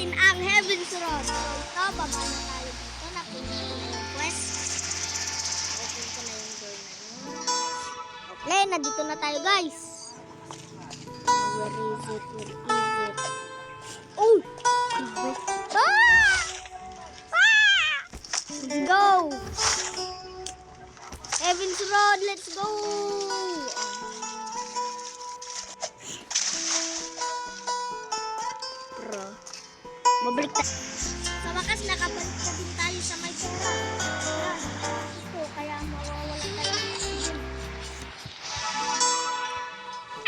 natin ang Heaven's Road. So ito, baba na tayo dito. Napunta ko yung quest. Open ko na yung door na yun. Okay, nandito na tayo guys. Where is it? Where is it? Oh! Ah! Ah! Let's go! Heaven's Road, let's go! Babalik. Sa wakas, nakabalik na din tayo sa may pera. Ito, kaya mawawala tayo.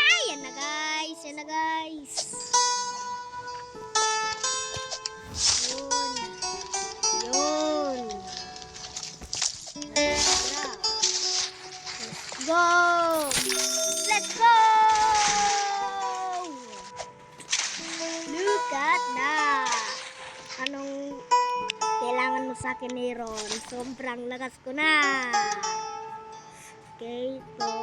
Ay, yan na guys. Yan na guys. Yun. Yun. Let's go! Mo sa akin ni Ron? Sobrang lakas ko na! Okay, ito.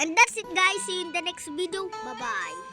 And that's it guys. See you in the next video. Bye-bye.